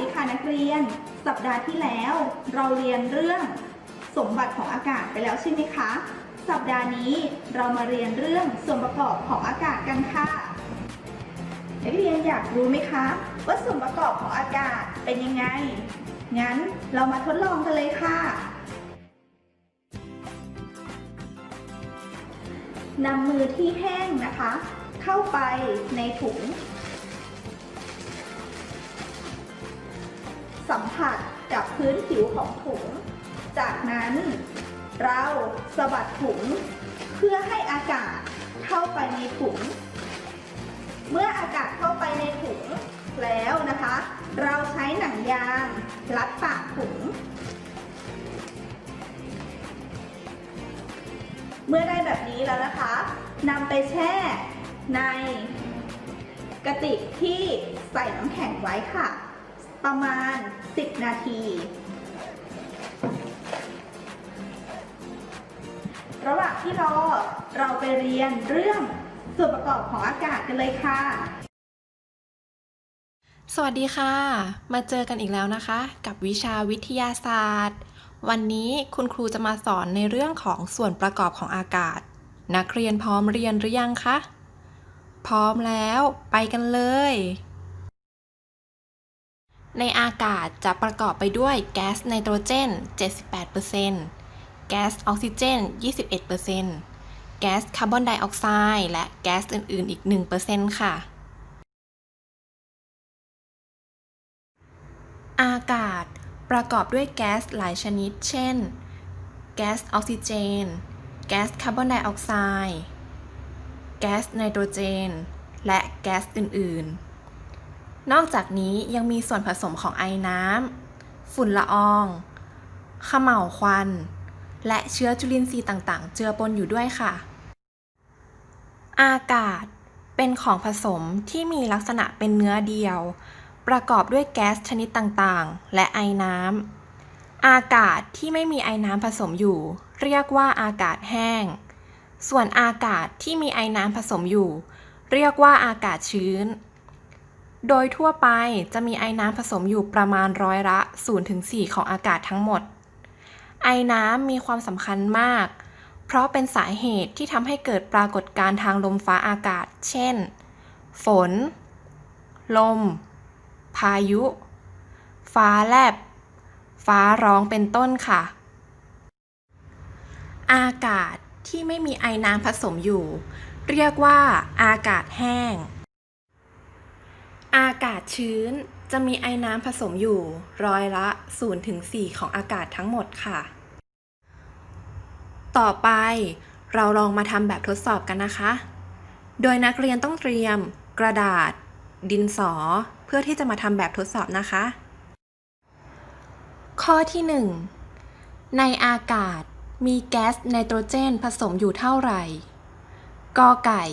ีค่ะนักเรียน สัปดาห์ที่แล้ว เราเรียนเรื่องสมบัติของอากาศไปแล้วใช่ไหมคะ สัปดาห์นี้เรามาเรียนเรื่องส่วนประกอบของอากาศกันค่ะนักเรียนอยากรู้ไหมคะ ว่าส่วนประกอบของอากาศเป็นยังไง งั้นเรามาทดลองกันเลยค่ะนำมือที่แห้งนะคะ เข้าไปในถุง สัมผัสกับพื้นผิวของถุง จากนั้นเราสะบัดถุง เพื่อให้อากาศเข้าไปในถุง เมื่ออากาศเข้าไปในถุงแล้วนะคะ เราใช้หนังยางรัดปากถุง เมื่อได้แบบนี้แล้วนะคะนำไปแช่ในกระติกที่ใส่น้ำแข็งไว้ค่ะ ประมาณ 10 นาที ระหว่างที่รอเราไปเรียนเรื่องส่วนประกอบของอากาศกันเลยค่ะ สวัสดีค่ะ มาเจอกันอีกแล้วนะคะ กับวิชาวิทยาศาสตร์ วันนี้คุณครูจะมาสอนในเรื่องของส่วนประกอบของอากาศ นักเรียนพร้อมเรียนหรือยังคะ พร้อมแล้ว ไปกันเลย ในอากาศจะประกอบไปด้วยแก๊สไนโตรเจน 78%แก๊สออกซิเจน 21%แก๊สคาร์บอนไดออกไซด์และแก๊สอื่น ๆ อีก 1%ค่ะ อากาศประกอบด้วยแก๊สหลายชนิด เช่น แก๊สออกซิเจน แก๊สคาร์บอนไดออกไซด์ แก๊สไนโตรเจน และแก๊สอื่น ๆ นอกจากนี้ยังมีส่วนผสมของไอน้ำ ฝุ่นละอองขม่าวควัน และเชื้อจุลินทรีย์ต่างๆ เจือปนอยู่ด้วยค่ะ อากาศเป็นของผสมที่มีลักษณะเป็นเนื้อเดียว ประกอบด้วยแก๊สชนิดต่างๆ และไอน้ำ อากาศที่ไม่มีไอน้ำผสมอยู่ เรียกว่าอากาศแห้ง ส่วนอากาศที่มีไอน้ำผสมอยู่ เรียกว่าอากาศชื้น โดยทั่วไปจะมีไอน้ำผสมอยู่ประมาณร้อยละ 0-4 ของอากาศทั้งหมด ไอน้ำมีความสำคัญมาก เพราะเป็นสาเหตุที่ทำให้เกิดปรากฏการณ์ทางลมฟ้าอากาศ เช่น ฝน ลม พายุ ฟ้าแลบ ฟ้าร้องเป็นต้นค่ะ อากาศที่ไม่มีไอน้ำผสมอยู่ เรียกว่าอากาศแห้งากาศชื้นจะมีไอน้ำผสมอยู่ร้อยละ 0-4 ของอากาศทั้งหมดค่ะ ต่อไปเราลองมาทำแบบทดสอบกันนะคะ โดยนักเรียนต้องเตรียม กระดาษ ดินสอ เพื่อที่จะมาทำแบบทดสอบนะคะ ข้อที่ 1 ในอากาศมีแก๊สไนโตรเจนผสมอยู่เท่าไหร่ กอไก่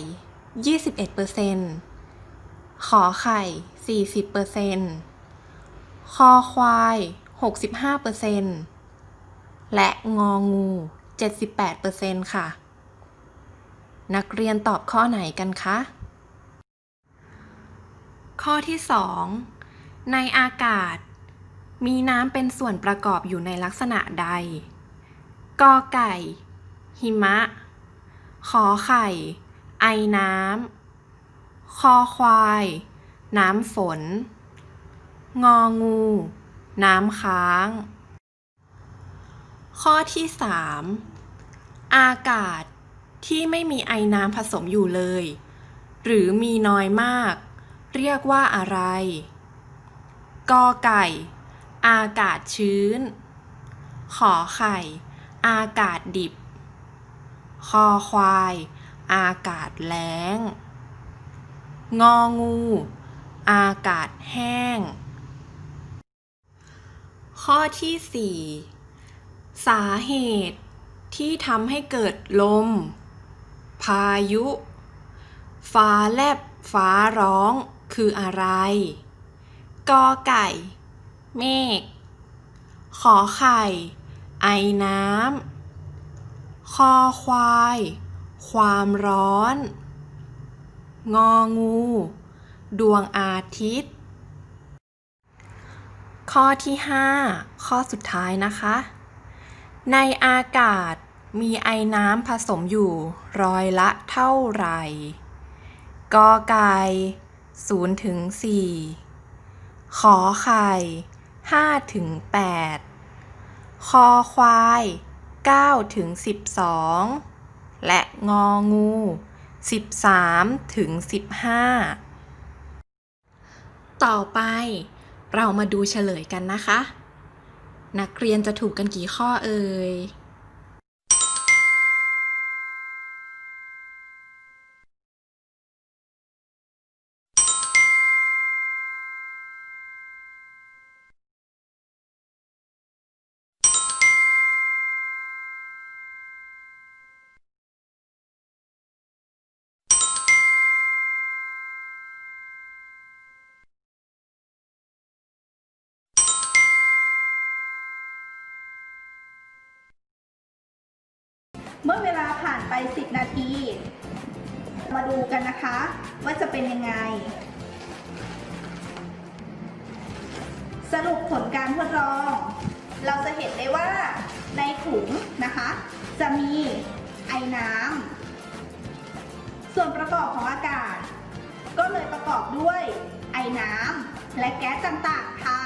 21%ขอไข่ 40%คอควาย 65%และงองู 78%ค่ะ นักเรียนตอบข้อไหนกันคะ ข้อที่ 2 ในอากาศ มีน้ำเป็นส่วนประกอบอยู่ในลักษณะใด กอไก่ หิมะ ขอไข่ ไอน้ำคอควาย น้ำฝน งองู น้ำค้าง ข้อที่ 3 อากาศที่ไม่มีไอน้ำผสมอยู่เลย หรือมีน้อยมาก เรียกว่าอะไร กอไก่ อากาศชื้น ขอไข่ อากาศดิบ คอควาย อากาศแล้ง งองู อากาศแห้ง ข้อที่ 4 สาเหตุที่ทำให้เกิดลม พายุ ฟ้าแลบ ฟ้าร้องคืออะไร กอไก่ เมฆ ขอไข่ ไอน้ำ คอควาย ความร้อน งองู ดวงอาทิตย์ ข้อที่ 5 ข้อสุดท้ายนะคะ ในอากาศมีไอน้ำผสมอยู่ร้อยละเท่าไหร่กอไก่0ถึง4ขอไข่5ถึง8คอควาย9ถึง12 และงองู 13ถึง15 ต่อไปเรามาดูเฉลยกันนะคะ นักเรียนจะถูกกันกี่ข้อเอ่ย เมื่อเวลาผ่านไป 10 นาที มาดูกันนะคะ ว่าจะเป็นยังไง สรุปผลการทดลอง เราจะเห็นได้ว่าในถุงนะคะ จะมีไอ้น้ำส่วนประกอบของอากาศ ก็เลยประกอบด้วยไอ้น้ำและแก๊สต่างๆค่ะ